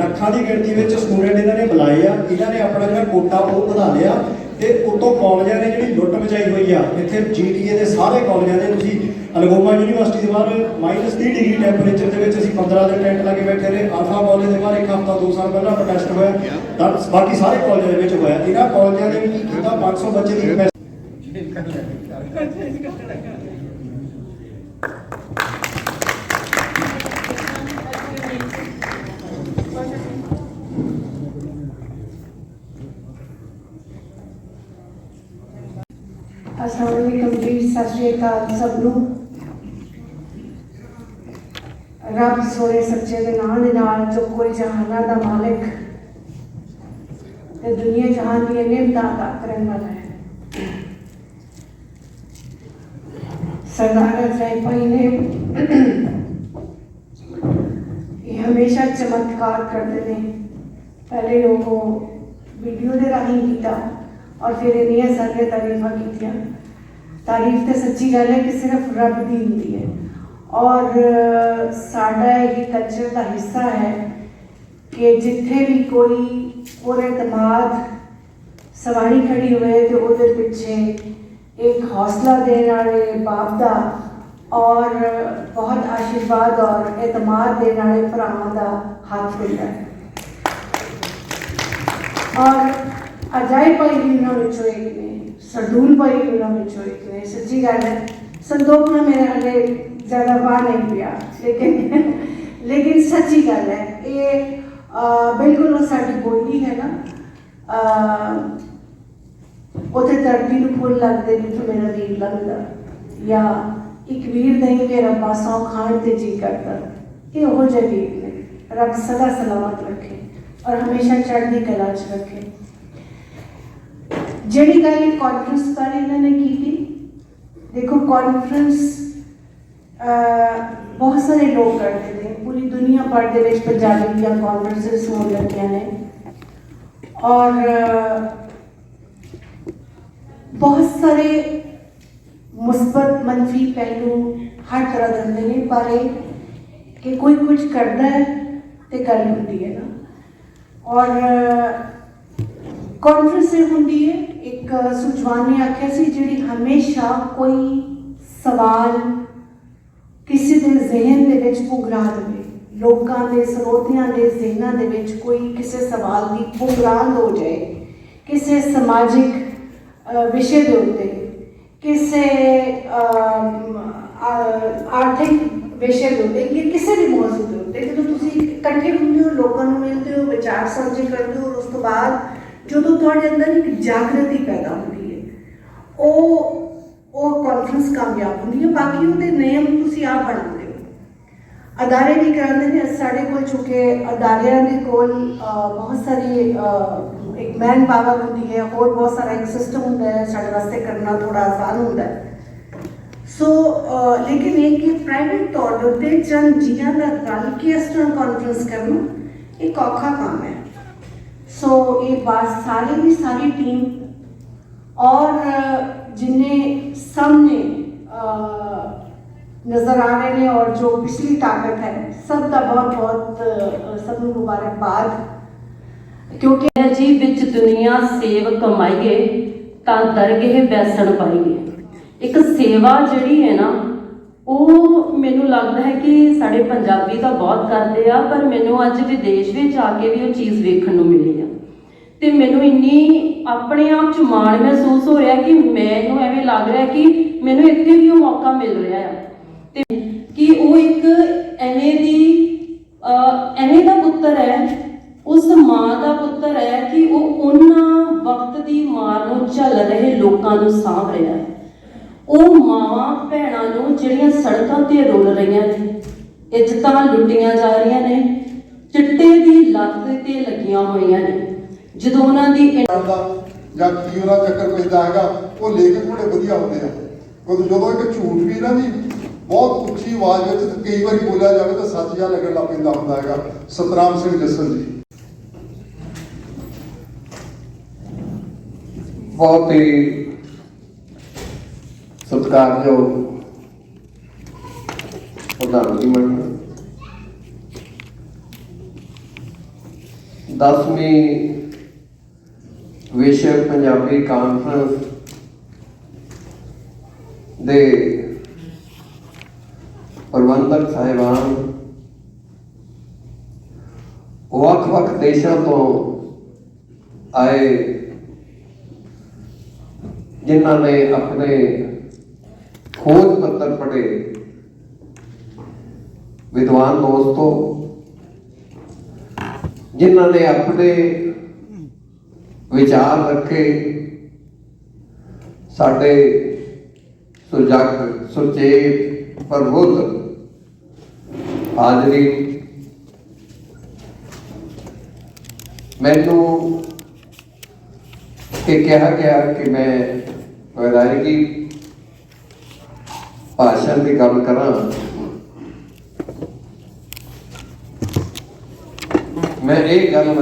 ਲੱਖਾਂ ਦੀ ਗਿਣਤੀ ਵਿੱਚ ਸਟੂਡੈਂਟ ਇਹਨਾਂ ਨੇ ਬੁਲਾਏ ਆ, ਇਹਨਾਂ ਨੇ ਆਪਣਾ ਜਿਹੜਾ ਕੋਟਾ ਉਹ ਵਧਾ ਲਿਆ ਤੇ ਉਤੋਂ ਕਾਲਜਾਂ ਨੇ ਜਿਹੜੀ ਲੁੱਟ ਮਚਾਈ ਹੋਈ ਆ, ਇੱਥੇ ਜੀਟੀਏ ਦੇ ਸਾਰੇ ਕਾਲਜਾਂ ਦੇ ਤੁਸੀਂ ਅਲਗੋਮਾ ਯੂਨੀਵਰਸਿਟੀ ਦੇ ਬਾਹਰ ਮਾਈਨਸ 30 ਡਿਗਰੀ ਟੈਂਪਰੇਚਰ ਦੇ ਵਿੱਚ ਅਸੀਂ 15 ਦਿਨ ਟੈਂਟ ਲਾ ਕੇ ਬੈਠੇ ਰਹੇ। ਆਲਫਾ ਕਾਲਜ ਦੇ ਬਾਹਰ ਇੱਕ ਹਫ਼ਤਾ, ਦੋ ਸਾਲ ਪਹਿਲਾਂ ਪ੍ਰੋਟੈਸਟ ਹੋਇਆ। ਤਾਂ ਬਾਕੀ ਸਾਰੇ ਕਾਲਜਾਂ ਦੇ ਵਿੱਚ ਹੋਇਆ। ਇਹਨਾਂ ਕਾਲਜਾਂ ਨੇ ਕੀ ਕੀਤਾ? 500 ਬੱਚੇ ਦੀ ਅਸਲਾਮ ਅਲੈਕੁਮ ਜੀ, ਸਤਿ ਸ਼੍ਰੀ ਅਕਾਲ ਸਭ ਨੂੰ। ਰੱਬ ਸੋਹਣੇ ਸੱਚੇ ਦੇ ਨਾਂ ਦੇ ਨਾਲ ਜੋ ਕੋਈ ਜਹਾਨਾਂ ਦਾ ਮਾਲਕ ਤੇ ਦੁਨੀਆ ਜਹਾਨ ਦੀ ਨਿਮਤਾ ਦਾ ਕਰਨ ਵਾਲਾ ਹੈ। ਸਰਦਾਰ ਅਜੈ ਭਾਈ ਨੇ ਇਹ ਹਮੇਸ਼ਾ ਚਮਤਕਾਰ ਕਰਦੇ ਨੇ ਪਹਿਲੇ ਉਹ ਵੀਡੀਓ ਦੇ ਰਾਹੀਂ ਕੀਤਾ ਔਰ ਫਿਰ ਇਹਨੀਆਂ ਸਾਰੀਆਂ ਤਾਰੀਫਾਂ ਕੀਤੀਆਂ ਤਾਰੀਫ ਤੇ ਸੱਚੀ ਗੱਲ ਹੈ ਕਿ ਸਿਰਫ ਰੱਬ ਦੀ ਹੁੰਦੀ ਹੈ ਔਰ ਅ, ਸਾਡਾ ਇਹ ਕਲਚਰ ਦਾ ਹਿੱਸਾ ਹੈ ਕਿ ਜਿੱਥੇ ਵੀ ਕੋਈ ਉਹਦੇ ਦਿਮਾਗ ਸਵਾਰੀ ਖੜੀ ਹੋਏ ਤੇ ਉਹਦੇ ਪਿੱਛੇ ਇੱਕ ਹੌਸਲਾ ਦੇਣ ਵਾਲੇ ਬਾਪ ਦਾ ਔਰ ਬਹੁਤ ਆਸ਼ੀਰਵਾਦ ਔਰ ਇਤਮਾਦ ਦੇਣ ਵਾਲੇ ਭਰਾਵਾਂ ਦਾ ਹੱਥ ਹੁੰਦਾ ਹੈ ਔਰ ਅਜਾਇਬ ਭਾਈ ਵੀ ਉਹਨਾਂ ਵਿੱਚੋਂ ਇੱਕ ਨੇ ਸਰਦੂਲ ਭਾਈ ਵੀ ਵਿੱਚੋਂ ਇੱਕ ਨੇ ਸੱਚੀ ਗੱਲ ਹੈ ਸੰਦੋਖ ਨਾਲ ਮੇਰੇ ਹਲੇ ਜ਼ਿਆਦਾ ਵਾਹ ਨਹੀਂ ਪਿਆ ਲੇਕਿਨ ਲੇਕਿਨ ਸੱਚੀ ਗੱਲ ਹੈ ਇਹ ਬਿਲਕੁਲ ਸਾਡੀ ਬੋਲੀ ਹੈ ਨਾ ਉੱਥੇ ਧਰਤੀ ਨੂੰ ਫੁੱਲ ਲੱਗਦੇ ਜਿੱਥੋਂ ਮੇਰਾ ਵੀਰ ਲੰਘਦਾ ਜਾਂ ਇੱਕ ਵੀਰ ਨਹੀਂ ਮੇਰਾ ਪਾਸੋਂ ਖਾਣ ਤੇ ਜੀ ਕਰਦਾ। ਇਹ ਉਹ ਜਿਹੇ ਵੀਰ ਨੇ। ਰੱਬ ਸਦਾ ਸਲਾਮਤ ਰੱਖੇ ਔਰ ਹਮੇਸ਼ਾ ਚੜ੍ਹਦੀ ਕਲਾ 'ਚ ਰੱਖੇ। ਜਿਹੜੀ ਗੱਲ ਇਹ ਕਾਨਫਰੰਸ ਬਾਰੇ ਇਹਨਾਂ ਨੇ ਕੀਤੀ, ਦੇਖੋ ਕਾਨਫਰੰਸ ਬਹੁਤ ਸਾਰੇ ਲੋਕ ਕਰਦੇ ਨੇ। ਪੂਰੀ ਦੁਨੀਆ ਭਰ ਦੇ ਵਿੱਚ ਪੰਜਾਬੀ ਦੀਆਂ ਕਾਨਫਰੰਸਸ ਹੋ ਲੱਗੀਆਂ ਨੇ। ਔਰ ਬਹੁਤ ਸਾਰੇ ਮੁਸਬਤ ਮੰਫੀ ਪਹਿਲੂ ਹਰ ਤਰ੍ਹਾਂ ਦੇ ਹੁੰਦੇ ਨੇ, ਪਰ ਇਹ ਕਿ ਕੋਈ ਕੁਝ ਕਰਦਾ ਹੈ ਤੇ ਗੱਲ ਹੁੰਦੀ ਹੈ ਨਾ। ਔਰ ਕਾਨਫਰੰਸ ਇਹ ਹੁੰਦੀ ਹੈ, ਇੱਕ ਸੁਝਵਾਨ ਨੇ ਆਖਿਆ ਸੀ, ਜਿਹੜੀ ਹਮੇਸ਼ਾ ਕੋਈ ਸਵਾਲ ਕਿਸੇ ਦੇ ਜ਼ਿਹਨ ਦੇ ਵਿੱਚ ਪੁਗਰਾ ਦੇਵੇ। ਲੋਕਾਂ ਦੇ, ਸਰੋਤਿਆਂ ਦੇ ਜ਼ਿਹਨਾਂ ਦੇ ਵਿੱਚ ਕੋਈ ਕਿਸੇ ਸਵਾਲ ਦੀ ਪੁਗਰਾਨ ਹੋ ਜਾਏ, ਕਿਸੇ ਸਮਾਜਿਕ ਵਿਸ਼ੇ ਦੇ ਉੱਤੇ। ਕਿਸੇ ਆਰਥਿਕ ਵਿਸ਼ੇ ਦੇ ਉੱਤੇ ਜਾਂ ਕਿਸੇ ਵੀ ਮੌਜੂਦ ਦੇ ਉੱਤੇ। ਜਦੋਂ ਤੁਸੀਂ ਇਕੱਠੇ ਹੁੰਦੇ ਹੋ, ਲੋਕਾਂ ਨੂੰ ਮਿਲਦੇ ਹੋ, ਵਿਚਾਰ ਸਾਂਝੇ ਕਰਦੇ ਹੋ, ਉਸ ਤੋਂ ਬਾਅਦ ਜਦੋਂ ਤੁਹਾਡੇ ਅੰਦਰ ਇੱਕ ਜਾਗਰਤੀ ਪੈਦਾ ਹੁੰਦੀ ਹੈ, ਉਹ ਉਹ ਕਾਨਫਰੰਸ ਕਾਮਯਾਬ ਹੁੰਦੀ ਹੈ। ਬਾਕੀ ਉਹਦੇ ਨਿਯਮ ਤੁਸੀਂ ਆਪ ਬਣਾਉਂਦੇ ਹੋ। ਅਦਾਰੇ ਵੀ ਕਰਾਉਂਦੇ ਨੇ। ਸਾਡੇ ਕੋਲ ਚੁੱਕੇ ਅਦਾਰਿਆਂ ਦੇ ਕੋਲ ਬਹੁਤ ਸਾਰੇ ਇੱਕ ਮੈਨ ਪਾਵਰ ਹੁੰਦੀ ਹੈ ਹੋਰ ਬਹੁਤ ਸਾਰਾ ਇੱਕ ਸਿਸਟਮ ਹੁੰਦਾ ਹੈ ਸਾਡੇ ਵਾਸਤੇ ਕਰਨਾ ਥੋੜਾ ਆਸਾਨ ਹੁੰਦਾ ਹੈ ਸੋ ਅਹ, ਲੇਕਿਨ ਇਹ ਕਿ ਪ੍ਰਾਈਵੇਟ ਤੌਰ ਦੇ ਉੱਤੇ ਚੰਦ ਜੀਆਂ ਦਾ ਰਲ ਕੇ ਇਸ ਤਰ੍ਹਾਂ ਕਾਨਫਰੰਸ ਕਰਨਾ ਇੱਕ ਔਖਾ ਕੰਮ ਹੈ ਸੋ ਇਹ ਬਾਤ ਸਾਰੀ ਦੀ ਸਾਰੀ ਟੀਮ ਔਰ ਅ, ਜਿੰਨੇ ਸਾਹਮਣੇ ਅ, ਨਜ਼ਰ ਆ ਰਹੇ ਨੇ ਔਰ ਜੋ ਪਿਛਲੀ ਤਾਕਤ ਹੈ ਸਭ ਦਾ ਬਹੁਤ ਬਹੁਤ ਅ, ਸਭ ਨੂੰ ਮੁਬਾਰਕਬਾਦ ਕਿਉਂਕਿ ਜੀ ਵਿੱਚ ਦੁਨੀਆ ਸੇਵ ਕਮਾਈਏ, ਤਾਂ ਦਰਗਹਿ ਬੈਸਣ ਪਾਈਏ। ਇੱਕ ਸੇਵਾ ਜਿਹੜੀ ਹੈ ਨਾ, ਉਹ ਮੈਨੂੰ ਲੱਗਦਾ ਹੈ ਕਿ ਸਾਡੇ ਪੰਜਾਬੀ ਤਾਂ ਬਹੁਤ ਕਰਦੇ ਆ, ਪਰ ਮੈਨੂੰ ਅੱਜ ਵਿਦੇਸ਼ ਵਿੱਚ ਆ ਕੇ ਵੀ ਉਹ ਚੀਜ਼ ਵੇਖਣ ਨੂੰ ਮਿਲੀ ਆ। ਤੇ ਮੈਨੂੰ ਇੰਨੀ ਆਪਣੇ ਆਪ ਚ ਮਾਣ ਮਹਿਸੂਸ ਹੋ ਰਿਹਾ ਕਿ ਮੈਨੂੰ ਐਵੇਂ ਲੱਗ ਰਿਹਾ ਕਿ ਮੈਨੂੰ ਇੱਥੇ ਵੀ ਉਹ ਮੌਕਾ ਮਿਲ ਰਿਹਾ ਆ। ਤੇ ਕਿ ਉਹ ਇੱਕ ਐਵੇਂ ਦੀ ਐਵੇਂ ਦਾ ਪੁੱਤਰ ਹੈ ਮਾਂ ਦਾ ਪੁੱਤਰ ਹੈ ਕਿ ਉਹ ਉਹਨਾਂ ਵਕਤ ਦੀ ਮਾਰ ਨੂੰ ਝੱਲ ਰਹੇ ਲੋਕਾਂ ਨੂੰ ਸਾਂਭ ਰਿਹਾ ਹੈ। ਉਹ ਮਾਵਾਂ ਭੈਣਾਂ ਨੂੰ ਜਿਹੜੀਆਂ ਸੜਕਾਂ ਤੇ ਰੁਲ ਰਹੀਆਂ ਨੇ, ਇੱਜ਼ਤਾਂ ਲੁੱਟੀਆਂ ਜਾ ਰਹੀਆਂ ਨੇ, ਚਿੱਟੇ ਦੀ ਲੱਤ ਤੇ ਲੱਗੀਆਂ ਹੋਈਆਂ ਨੇ। ਜਦੋਂ ਉਹਨਾਂ ਦੀ ਜਾਂ ਕੀ ਉਹਨਾਂ ਚੱਕਰ ਪੈਂਦਾ ਹੈਗਾ, ਉਹ ਲੇਖਕ ਬੜੇ ਵਧੀਆ ਹੁੰਦੇ ਆ। ਕਿਉਂਕਿ ਜਦੋਂ ਇੱਕ ਝੂਠ ਵੀ ਨਾ ਜੀ, ਬਹੁਤ ਉੱਚੀ ਆਵਾਜ਼ ਵਿੱਚ ਕਈ ਵਾਰੀ ਬੋਲਿਆ ਜਾਵੇ ਤਾਂ ਸੱਚ ਜਿਹਾ ਲੱਗਣ ਲੱਗ ਪੈਂਦਾ ਹੁੰਦਾ ਹੈਗਾ। ਸਤਰਾਮ ਸਿੰਘ ਜੱਸਲ ਜੀ। ਬਹੁਤ ਹੀ ਸਤਿਕਾਰਯੋਗ ਪ੍ਰਧਾਨ ਜੀ ਮੰਡਲ। ਦਸਵੀਂ ਵਿਸ਼ਵ ਪੰਜਾਬੀ ਕਾਨਫਰੰਸ ਦੇ ਪ੍ਰਬੰਧਕ ਸਾਹਿਬਾਨ ਵੱਖ-ਵੱਖ ਦੇਸ਼ਾਂ ਤੋਂ ਆਏ ਜਿਨ੍ਹਾਂ ਨੇ ਆਪਣੇ ਖੋਜ ਪੱਤਰ ਪੜ੍ਹੇ ਵਿਦਵਾਨ ਦੋਸਤੋ, ਜਿਨ੍ਹਾਂ ਨੇ ਆਪਣੇ ਵਿਚਾਰ ਰੱਖੇ, ਸਾਡੇ ਸੁਜਗ ਸੁਚੇਤ ਪ੍ਰਬੁੱਧ ਹਾਜ਼ਰੀ ਮੈਨੂੰ ਇਹ ਕਿਹਾ ਗਿਆ ਕਿ ਮੈਂ ਵਿਦਾਇਗੀ ਭਾਸ਼ਣ ਦੀ ਗੱਲ ਕਰਾਂ। ਮੈਂ ਇਹ ਗੱਲ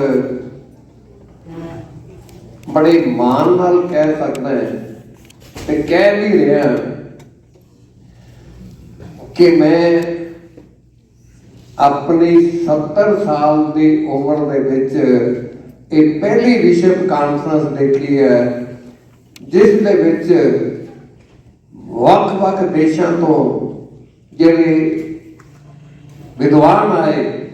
ਬੜੇ ਮਾਣ ਨਾਲ ਕਹਿ ਸਕਦਾ ਹਾਂ ਤੇ ਕਹਿ ਵੀ ਰਿਹਾ ਕਿ ਮੈਂ ਆਪਣੀ 70 ਸਾਲ ਦੀ ਉਮਰ ਦੇ ਵਿੱਚ ਇਹ ਪਹਿਲੀ ਵਿਸ਼ਵ ਕਾਨਫਰੰਸ ਦੇਖੀ ਹੈ ਜਿਸ ਦੇ ਵਿੱਚ ਵੱਖ-ਵੱਖ ਦੇਸ਼ਾਂ ਤੋਂ ਜਿਹੜੇ ਵਿਦਵਾਨ ਆਏ,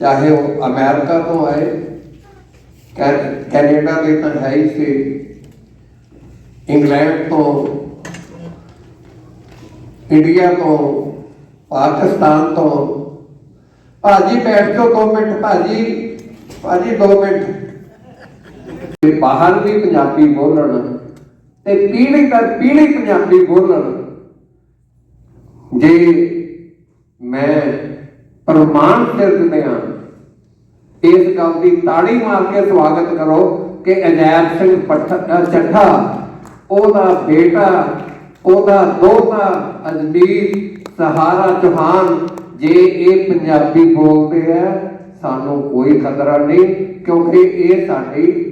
ਚਾਹੇ ਉਹ ਅਮਰੀਕਾ ਤੋਂ ਆਏ, ਕੈ- ਕੈਨੇਡਾ ਦੇ ਤਾਂ ਹੈ ਹੀ ਸੀ, ਇੰਗਲੈਂਡ ਤੋਂ, ਇੰਡੀਆ ਤੋਂ, ਪਾਕਿਸਤਾਨ ਤੋਂ। ਭਾਜੀ ਬੈਠ ਜਾਓ 2 ਮਿੰਟ, ਭਾਜੀ ਭਾਜੀ 2 ਮਿੰਟ। ਤੇ ਬਾਹਰ ਵੀ ਪੰਜਾਬੀ ਬੋਲਣ, ਤੇ ਪੀੜ੍ਹੀ ਦਰ ਪੀੜ੍ਹੀ ਪੰਜਾਬੀ ਬੋਲਣ। ਜੇ ਮੈਂ ਪ੍ਰਮਾਣ ਸਿਰ ਦਿੰਦੇ ਇਸ ਗੱਲ ਦੀ ਤਾੜੀ ਮਾਰ ਕੇ ਸਵਾਗਤ ਕਰੋ ਕਿ ਅਜੈਬ ਸਿੰਘ ਪੱਠ- ਚੱਠਾ, ਉਹਦਾ ਬੇਟਾ, ਉਹਦਾ ਦੋਤਾ ਅਜਮੀਰ ਸਹਾਰਾ ਚੌਹਾਨ, ਜੇ ਇਹ ਪੰਜਾਬੀ ਬੋਲਦੇ ਆ, ਸਾਨੂੰ ਕੋਈ ਖਤਰਾ ਨਹੀਂ, ਕਿਉਂਕਿ ਇਹ ਸਾਡੀ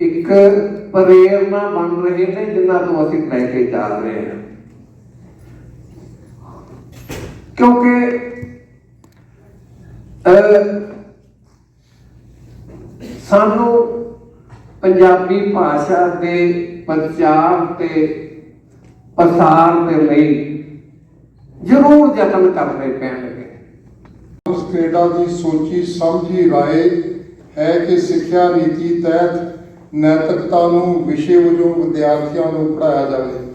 ਇੱਕ ਪ੍ਰੇਰਨਾ ਬਣ ਰਹੇ ਨੇ ਜਿਨ੍ਹਾਂ ਤੋਂ ਅਸੀਂ ਲੈ ਕੇ ਚੱਲ ਰਹੇ ਹਾਂ। ਕਿਉਂਕਿ ਸਾਨੂੰ ਪੰਜਾਬੀ ਭਾਸ਼ਾ ਦੇ ਪ੍ਰਚਾਰ ਤੇ ਪ੍ਰਸਾਰ ਦੇ ਲਈ ਜ਼ਰੂਰ ਯਤਨ ਕਰਨੇ ਪੈਣਗੇ। ਉਸ ਕੈਨੇਡਾ ਦੀ ਸੋਚੀ ਸਮਝੀ ਰਾਏ ਹੈ ਕਿ ਸਿੱਖਿਆ ਨੀਤੀ ਤਹਿਤ ਨੈਤਿਕਤਾ ਨੂੰ ਵਿਸ਼ੇ ਵਜੋਂ ਵਿਦਿਆਰਥੀਆਂ ਨੂੰ ਪੜ੍ਹਾਇਆ ਜਾਵੇ।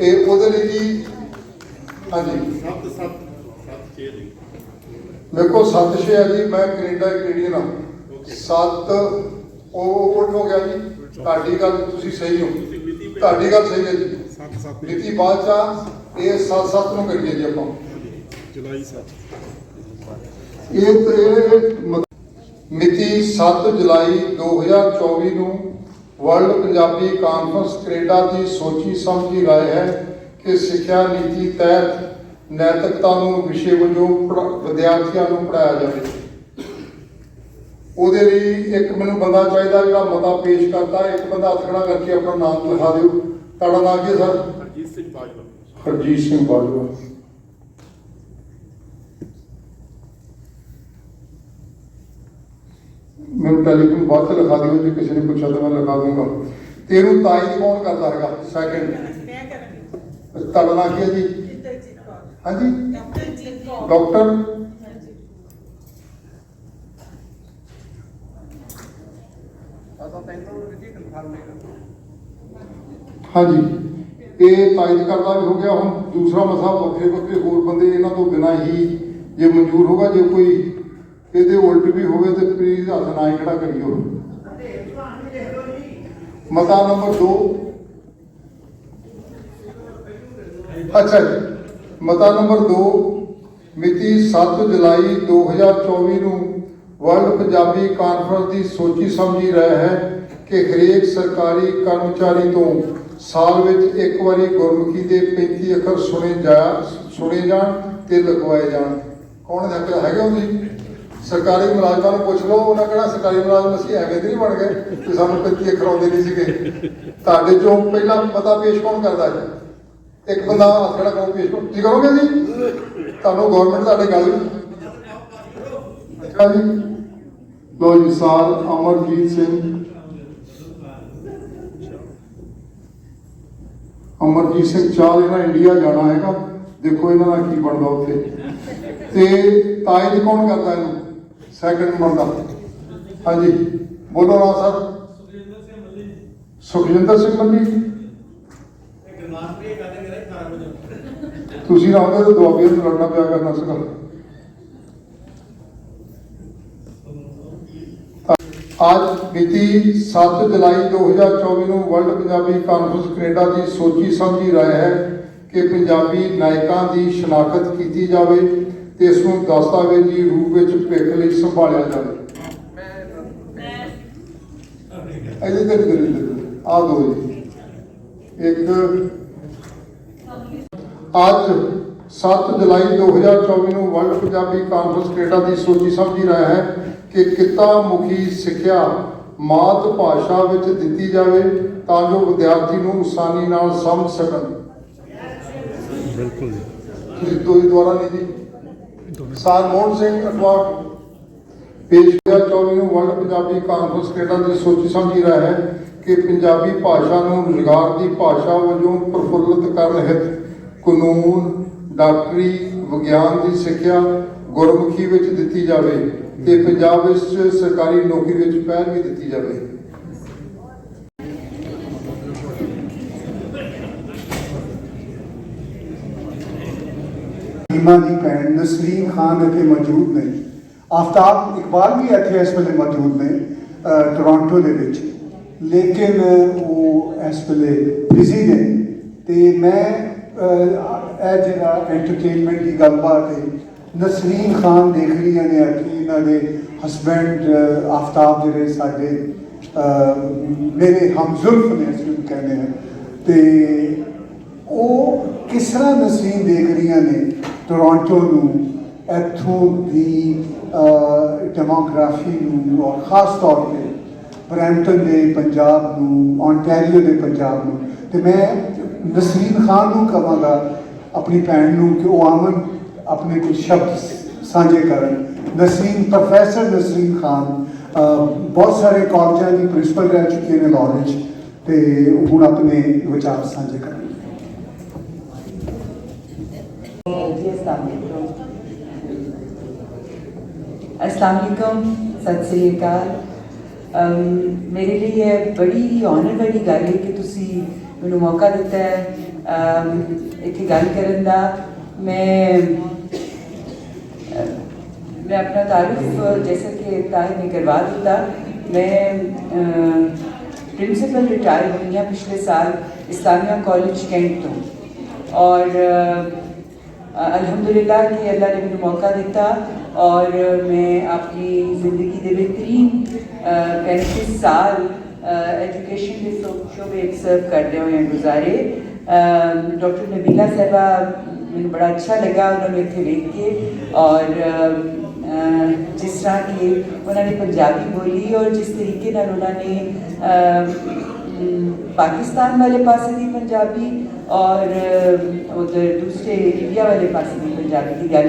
ਇਹ ਉਹਦੇ ਲਈ ਜੀ ਹਾਂਜੀ। 7 7 7 6 ਮੇਰੇ ਕੋਲ 7 6 ਹੈ ਜੀ ਮੈਂ ਕੈਨੇਡਾ ਕੈਨੇਡੀਅਨ ਹਾਂ। 7 ਉਹ ਉਹ ਹੋ ਗਿਆ ਜੀ। ਤੁਹਾਡੀ ਗੱਲ ਤੁਸੀਂ ਸਹੀ ਹੋ। ਤੁਹਾਡੀ ਗੱਲ ਸਹੀ ਹੈ ਜੀ। 7 7 ਮਿਤੀ ਬਾਅਦ ਚ ਆ, ਇਹ 7 7 ਨੂੰ ਕਰੀਏ ਜੀ ਆਪਾਂ। ਜੁਲਾਈ 7 ਇਹ ਤੇ ਮਿਤੀ 7 ਜੁਲਾਈ 2024 ਨੂੰ ਵਰਲਡ ਪੰਜਾਬੀ ਕਾਨਫਰੰਸ ਕੈਨੇਡਾ ਦੀ ਸੋਚੀ ਸਮਝੀ ਰਾਏ ਹੈ ਕਿ ਸਿੱਖਿਆ ਨੀਤੀ ਤਹਿਤ ਨੈਤਿਕਤਾ ਨੂੰ ਵਿਸ਼ੇ ਵਜੋਂ ਵਿਦਿਆਰਥੀਆਂ ਨੂੰ ਪੜ੍ਹਾਇਆ ਜਾਵੇ। ਉਹਦੇ ਲਈ ਇੱਕ ਮੈਨੂੰ ਬੰਦਾ ਚਾਹੀਦਾ ਜਿਹੜਾ ਮਤਾ ਪੇਸ਼ ਕਰਦਾ ਇੱਕ ਬੰਦਾ ਹੱਥ ਖੜਾ ਕਰਕੇ ਆਪਣਾ ਨਾਮ ਲਿਖਾ ਦਿਓ। ਤੁਹਾਡਾ ਨਾਮ ਕੀ ਸਰ? ਹਰਜੀਤ ਸਿੰਘ ਬਾਜਵਾ। ਹਰਜੀਤ ਸਿੰਘ ਬਾਜਵਾ। ਮੈਨੂੰ ਟੈਲੀਫੋਨ ਬਾਅਦ ਚ ਲਿਖਾ ਦਿਓ, ਜੇ ਕਿਸੇ ਨੇ ਪੁੱਛਿਆ ਤਾਂ ਮੈਂ ਲਿਖਾ ਦੂੰਗਾ। ਤੇ ਇਹਨੂੰ ਤਾਈ ਕੌਣ ਕਰਦਾ ਹੈਗਾ ਸੈਕਿੰਡ ਤੁਹਾਡਾ ਨਾਮ ਕੀ ਹੈ ਜੀ? ਹਾਂਜੀ? ਡਾਕਟਰ? ਹਾਂਜੀ। ਇਹ ਤਾਇਦ ਕਰਦਾ ਵੀ ਹੋ ਗਿਆ, ਹੁਣ ਦੂਸਰਾ ਮਸਾ ਵੱਖਰੇ ਵੱਖਰੇ ਹੋਰ ਬੰਦੇ ਇਹਨਾਂ ਤੋਂ ਬਿਨਾਂ ਹੀ ਜੇ ਮਨਜ਼ੂਰ ਹੋਗਾ ਜੇ ਕੋਈ ਇਹਦੇ ਉਲਟ ਵੀ ਹੋਵੇ ਤੇ ਪਲੀਜ਼ ਹੱਥ ਨਾ ਹੀ ਖੜਾ ਕਰਿਓ। ਮਤਾ ਨੰਬਰ 2 ਅੱਛਾ ਜੀ। ਮਤਾ ਨੰਬਰ 2 ਮਿਤੀ 7 ਜੁਲਾਈ 2024 ਨੂੰ ਵਰਲਡ ਪੰਜਾਬੀ ਕਾਨਫਰੰਸ ਦੀ ਸੋਚੀ ਸਮਝੀ ਰਹਿ ਹੈ ਕਿ ਹਰੇਕ ਸਰਕਾਰੀ ਕਰਮਚਾਰੀ ਤੋਂ ਸਾਲ ਵਿੱਚ ਇੱਕ ਵਾਰੀ ਗੁਰਮੁਖੀ ਦੇ 35 ਅੱਖਰ ਸੁਣੇ ਜਾ ਸੁਣੇ ਜਾਣ ਤੇ ਲਗਵਾਏ ਜਾਣ। ਕੌਣ ਦੇਖਦਾ ਹੈਗਾ ਉਹ ਜੀ ਸਰਕਾਰੀ ਮੁਲਾਜ਼ਮਾਂ ਨੂੰ ਪੁੱਛ ਲਓ, ਉਹਨਾਂ ਕਿਹੜਾ ਸਰਕਾਰੀ ਮੁਲਾਜ਼ਮ ਅਸੀਂ ਐਵੇਂ ਨਹੀਂ ਬਣ ਗਏ ਕਿ ਸਾਨੂੰ 35 ਅੱਖਰ ਨਹੀਂ ਸੀਗੇ। ਤੁਹਾਡੇ ਚੋਂ ਪਹਿਲਾਂ ਪਤਾ ਪੇਸ਼ ਕੌਣ ਕਰਦਾ ਹੈ ਇੱਕ ਬੰਦਾ ਖੜਾ ਕਰੋ ਪੇਸ਼ ਕਰੋ ਤੁਸੀਂ ਕਰੋਗੇ ਜੀ? ਤੁਹਾਨੂੰ ਗਵਰਨਮੈਂਟ ਤੁਹਾਡੇ ਗੱਲ ਅੱਛਾ ਜੀ। ਲੋ ਜੀ ਸਾਲ ਅਮਰਜੀਤ ਸਿੰਘ। ਅਮਰਜੀਤ ਸਿੰਘ ਚਾਲ ਇਹਨਾਂ ਇੰਡੀਆ ਜਾਣਾ ਹੈਗਾ। ਦੇਖੋ ਇਹਨਾਂ ਦਾ ਕੀ ਬਣਦਾ ਉੱਥੇ। ਤੇ ਤਾਇਦ ਕੌਣ ਕਰਦਾ ਇਹਨੂੰ? ਸੈਕੰਡ ਬੰਦਾ ਹਾਂਜੀ। ਬੋਲੋ ਨਾ ਸਰ। ਸੁਖਜਿੰਦਰ ਸਿੰਘ ਮੱਲੀ ਤੁਸੀਂ ਰਹੋਗੇ ਤਾਂ ਦੁਆਬੇ ਨੂੰ ਲੜਨਾ ਪਿਆ ਕਰਨਾ ਸੀਗਾ। ਅੱਜ ਮਿਤੀ 7 ਜੁਲਾਈ 2024 ਨੂੰ ਵਰਲਡ ਪੰਜਾਬੀ ਕਾਨਫਰੰਸ ਕੈਨੇਡਾ ਦੀ ਸੋਚੀ ਸਮਝੀ ਰਾਏ ਹੈ ਕਿ ਪੰਜਾਬੀ ਨਾਇਕਾਂ ਦੀ ਸ਼ਨਾਖਤ ਕੀਤੀ ਜਾਵੇ। ਤੇ ਇਸ ਨੂੰ ਦਸਤਾਵੇਜ਼ੀ ਰੂਪ ਵਿੱਚ ਭਿੱਖ ਲਈ ਸੰਭਾਲਿਆ ਜਾਵੇ। ਇਹਦੇ ਤੇ ਕਰੀ ਆ ਦੋ ਜੀ। ਇੱਕ ਅੱਜ 7 ਜੁਲਾਈ 2024 ਨੂੰ ਵਰਲਡ ਪੰਜਾਬੀ ਕਾਨਫਰੰਸ ਕੈਨੇਡਾ ਦੀ ਸੋਚੀ ਸਮਝੀ ਰਿਹਾ ਹੈ ਕਿ ਕਿੱਤਾ ਮੁਖੀ ਸਿੱਖਿਆ ਮਾਤ ਭਾਸ਼ਾ ਵਿੱਚ ਦਿੱਤੀ ਜਾਵੇ ਤਾਂ ਜੋ ਵਿਦਿਆਰਥੀ ਨੂੰ ਆਸਾਨੀ ਨਾਲ ਸਮਝ ਸਕਣ। ਬਿਲਕੁਲ ਤੁਸੀਂ ਦੋਈ ਦੁਆਰਾ ਨਹੀਂ ਜੀ। ਸਰਮੋਹਨ ਸਿੰਘ ਅਟਵਾਰ ਪੇਸ਼ 24 ਵਰਲਡ ਪੰਜਾਬੀ ਕਾਨਫਰੰਸ ਕੈਨੇਡਾ ਦੀ ਸੋਚੀ ਸਮਝੀ ਰਿਹਾ ਹੈ ਕਿ ਪੰਜਾਬੀ ਭਾਸ਼ਾ ਨੂੰ ਰੁਜ਼ਗਾਰ ਦੀ ਭਾਸ਼ਾ ਵਜੋਂ ਪ੍ਰਫੁੱਲਤ ਕਰਨ ਹਿੱਤ ਕਾਨੂੰਨ, ਡਾਕਟਰੀ, ਵਿਗਿਆਨ ਦੀ ਸਿੱਖਿਆ ਗੁਰਮੁਖੀ ਵਿੱਚ ਦਿੱਤੀ ਜਾਵੇ ਤੇ ਪੰਜਾਬ ਵਿੱਚ ਸਰਕਾਰੀ ਨੌਕਰੀ ਵਿੱਚ ਪਹਿਲ ਵੀ ਦਿੱਤੀ ਜਾਵੇ। ਹੀਮਾ ਦੀ ਭੈਣ ਨਸਰੀਨ ਖਾਨ ਇੱਥੇ ਮੌਜੂਦ ਨੇ। ਆਫਤਾਬ ਇਕਬਾਲ ਵੀ ਇੱਥੇ ਇਸ ਵੇਲੇ ਮੌਜੂਦ ਨੇ ਟੋਰਾਂਟੋ ਦੇ ਵਿੱਚ। ਲੇਕਿਨ ਉਹ ਇਸ ਵੇਲੇ ਬਿਜ਼ੀ ਨੇ। ਤੇ ਮੈਂ ਇਹ ਜਿਹੜਾ ਐਂਟਰਟੇਨਮੈਂਟ ਦੀ ਗੱਲਬਾਤ ਹੈ, ਨਸਰੀਨ ਖਾਨ ਦੇਖ ਰਹੀਆਂ ਨੇ ਇੱਥੇ ਇਹਨਾਂ ਦੇ ਹਸਬੈਂਡ ਆਫਤਾਬ ਜਿਹੜੇ ਸਾਡੇ ਮੇਰੇ ਹਮਜ਼ੁਲਫ ਨੇ ਅਸੀਂ ਉਹਨੂੰ ਕਹਿੰਦੇ ਹਾਂ ਤੇ ਉਹ ਕਿਸ ਤਰ੍ਹਾਂ ਨਸਰੀਨ ਦੇਖ ਰਹੀਆਂ ਨੇ? ਟੋਰਾਂਟੋ ਨੂੰ ਇੱਥੋਂ ਦੀ ਡੈਮੋਗ੍ਰਾਫੀ ਨੂੰ ਔਰ ਖਾਸ ਤੌਰ ਤੇ ਬਰੈਂਪਟਨ ਦੇ ਪੰਜਾਬ ਨੂੰ ontario ਦੇ ਪੰਜਾਬ ਨੂੰ ਤੇ ਮੈਂ ਨਸੀਮ ਖਾਨ ਨੂੰ ਕਹਾਂਗਾ ਆਪਣੀ ਭੈਣ ਨੂੰ ਕਿ ਉਹ ਆਮਨ ਆਪਣੇ ਕੁਝ ਸ਼ਬਦ ਸਾਂਝੇ ਕਰਨ ਨਸੀਮ ਪ੍ਰੋਫੈਸਰ ਨਸੀਮ ਖਾਨ ਬਹੁਤ ਸਾਰੇ ਕਾਲਜਾਂ ਦੀ ਪ੍ਰਿੰਸੀਪਲ ਰਹਿ ਚੁੱਕੇ ਨੇ ਲਾਹੌਰ ਵਿੱਚ ਤੇ ਹੁਣ ਆਪਣੇ ਵਿਚਾਰ ਸਾਂਝੇ ਕਰਨ अस्सलाम अस्सलाम वालेकुम सत श्री अकाल ਅਮ, ਮੇਰੇ ਲਈ ਇਹ ਬੜੀ ਆਨਰ ਵਾਲੀ ਗੱਲ ਹੈ ਕਿ ਤੁਸੀਂ ਮੈਨੂੰ ਮੌਕਾ ਦਿੱਤਾ ਹੈ ਅਮ, ਇੱਥੇ ਗੱਲ ਕਰਨ ਦਾ ਮੈਂ ਅ, मैं अपना तारुफ जैसा कि ताहिर ने करवा दिया मैं प्रिंसिपल रिटायर हुई हाँ पिछले साल इस्लामिया कॉलेज कैंट तो और अ, अल्हम्दुलिल्लाह कि अल्लाह ने मुझे मौका दिता और मैं अपनी ज़िंदगी के बेहतरीन पैंतीस साल एजुकेशन के शोबे सर्व करते हुए गुजारे। डॉक्टर नबीला साहबा मैं बड़ा अच्छा लगा उन्होंने इतने देख के और जिस तरह की उन्होंने पंजाबी बोली और जिस तरीके उन्होंने ਜਿਸ ਤਰੀਕੇ ਨਾਲ ਉਹਨਾਂ ਨੇ ਅਹ, ਅਮ, ਪਾਕਿਸਤਾਨ ਵਾਲੇ ਪਾਸੇ ਦੀ ਪੰਜਾਬੀ ਔਰ ਉਧਰ ਦੂਸਰੇ ਇੰਡੀਆ ਵਾਲੇ ਪਾਸੇ ਦੀ ਪੰਜਾਬੀ ਦੀ ਗੱਲ